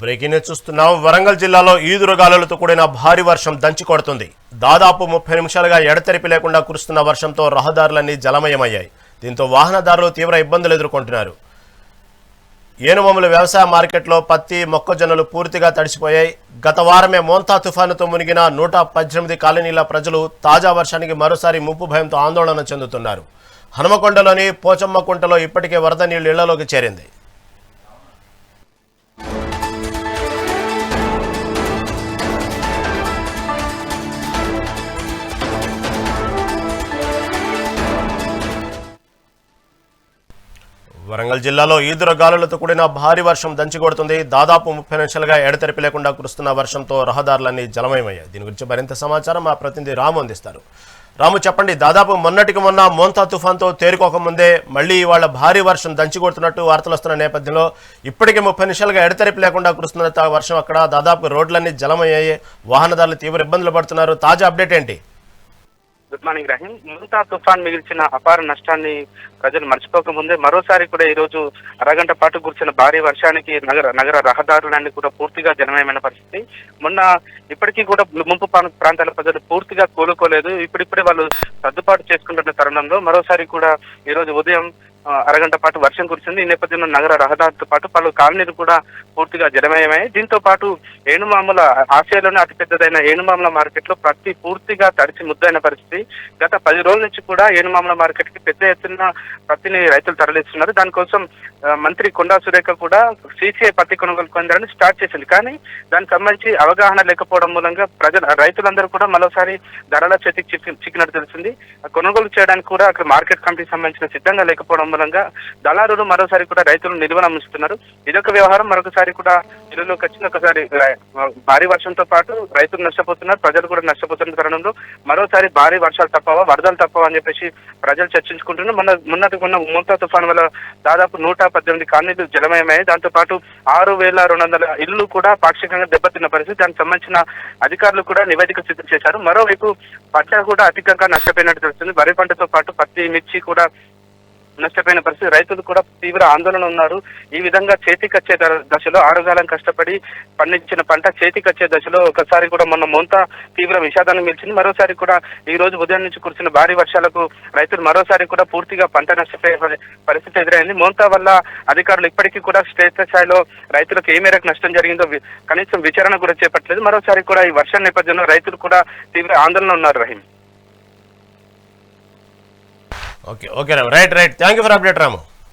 Breaking news చూస్తున్నాం వరంగల్ జిల్లాలో ఈదురుగాలులతో కూడిన భారీ వర్షం దంచి కొడుతుంది. దాదాపు ముప్పై నిమిషాలుగా ఎడతెరిపి లేకుండా కురుస్తున్న వర్షంతో రహదారులన్నీ జలమయమయ్యాయి. దీంతో వాహనదారులు తీవ్ర ఇబ్బందులు ఎదుర్కొంటున్నారు. ఏనుమముల వ్యవసాయ మార్కెట్లో పత్తి మొక్కజొన్నలు పూర్తిగా తడిసిపోయాయి. గత వారమే మోంతా తుఫానుతో మునిగిన నూట పద్దెనిమిది కాలనీల ప్రజలు తాజా వర్షానికి మరోసారి ముంపు భయంతో ఆందోళన చెందుతున్నారు. హనుమకొండలోని పోచమ్మ కుంటలో ఇప్పటికే వరద నీళ్ళు ఇళ్ళలోకి చేరింది. వరంగల్ జిల్లాలో ఈదుర గాలులతో కూడిన భారీ వర్షం దంచికొడుతుంది. దాదాపు ముప్పై నిమిషాలుగా ఎడతెరిపి లేకుండా కురుస్తున్న వర్షంతో రహదారులన్నీ జలమయమయ్యాయి. దీని గురించి మరింత సమాచారం మా ప్రతినిధి రాము అందిస్తారు. రాము చెప్పండి దాదాపు మొన్నటికి మొన్న మోంతా తుఫాన్తో తేరుకోకముందే మళ్ళీ ఇవాళ భారీ వర్షం దంచికొడుతున్నట్టు వార్తలు వస్తున్న నేపథ్యంలో ఇప్పటికే ముప్పై నిమిషాలుగా ఎడతెరిపి లేకుండా కురుస్తున్న వర్షం అక్కడ. దాదాపు రోడ్లన్నీ జలమయ్యాయి. వాహనదారులు తీవ్ర ఇబ్బందులు పడుతున్నారు. తాజా అప్డేట్ ఏంటి? Good morning Rahim. ముంతా తుఫాన్ మిగిల్చిన అపార నష్టాన్ని ప్రజలు మర్చిపోకముందే మరోసారి కూడా ఈ రోజు అరగంట పాటు కురిసిన భారీ వర్షానికి నగర నగర రహదారులన్నీ కూడా పూర్తిగా జనమయమైన పరిస్థితి. మొన్న ఇప్పటికీ కూడా ముంపు ప్రాంతాల ప్రజలు పూర్తిగా కోలుకోలేదు. ఇప్పుడిప్పుడే వాళ్ళు సర్దుబాటు చేసుకుంటున్న తరుణంలో మరోసారి కూడా ఈ రోజు ఉదయం అరగంట పాటు వర్షం కురిసింది. ఈ నేపథ్యంలో నగర రహదారితో పాటు పలు కాలనీలు కూడా పూర్తిగా జలమయమయ్యాయి. దీంతో పాటు ఏనుమామల ఆసియాలోనే అతిపెద్దదైన ఏనుమామల మార్కెట్లో ప్రతి పూర్తిగా తడిచి ముద్దైన పరిస్థితి. గత పది రోజుల నుంచి కూడా ఏనుమామల మార్కెట్కి పెద్ద ఎత్తున పత్తిని రైతులు తరలిస్తున్నారు. దానికోసం మంత్రి కొండా సురేఖ కూడా సీసీఐ పత్తి కొనుగోలు కేంద్రాన్ని స్టార్ట్ చేసింది. కానీ దానికి సంబంధించి అవగాహన లేకపోవడం మూలంగా ప్రజలు రైతులందరూ కూడా మరోసారి ధరల చేతికి చిక్కి చిక్కినట్టు తెలిసింది. కొనుగోలు చేయడానికి కూడా అక్కడ మార్కెట్ కమిటీకి సంబంధించిన సిద్ధంగా లేకపోవడం మూలంగా దళారులు మరోసారి కూడా రైతులు నిల్వన ఇదొక వ్యవహారం. మరొకసారి కూడా ఇళ్ళలోకి వచ్చిన ఒకసారి భారీ వర్షంతో పాటు రైతులు నష్టపోతున్నారు. ప్రజలు కూడా నష్టపోతున్న తరుణంలో మరోసారి భారీ వర్షాలు తప్పవా వరదలు తప్పవా అని చెప్పేసి ప్రజలు చర్చించుకుంటున్నారు. మొన్న మొన్నటి మొన్న మోతా తుఫాన్ వల్ల దాదాపు నూట పద్దెనిమిది కాలనీలు జలమయమయ్యాయి. దాంతో పాటు ఆరు వేల రెండు వందల ఇల్లు కూడా పాక్షికంగా దెబ్బతిన్న పరిస్థితి. దానికి సంబంధించిన అధికారులు కూడా నివేదిక సిద్ధం చేశారు. మరోవైపు పంట కూడా అధికంగా నష్టపోయినట్టు తెలుస్తుంది. వరి పంటతో పాటు పత్తి మిర్చి కూడా నష్టపోయిన పరిస్థితి. రైతులు కూడా తీవ్ర ఆందోళన ఉన్నారు. ఈ విధంగా చేతికొచ్చే దశలో ఆరుగాలం కష్టపడి పండించిన పంట చేతికొచ్చే దశలో ఒకసారి కూడా మొన్న మొంత తీవ్ర విషాదాన్ని మిల్చింది. మరోసారి కూడా ఈ రోజు ఉదయం నుంచి కురిసిన భారీ వర్షాలకు రైతులు మరోసారి కూడా పూర్తిగా పంట నష్టపోయే పరిస్థితి ఎదురైంది. మోంతా వల్ల అధికారులు ఇప్పటికీ కూడా క్షేత్రస్థాయిలో రైతులకు ఏ మేరకు నష్టం జరిగిందో కనీసం విచారణ కూడా చేపట్టలేదు. మరోసారి కూడా ఈ వర్షం నేపథ్యంలో రైతులు కూడా తీవ్ర ఆందోళన ఉన్నారు Rahim. Okay okay Ramu. Right right. Thank you for update Ramu.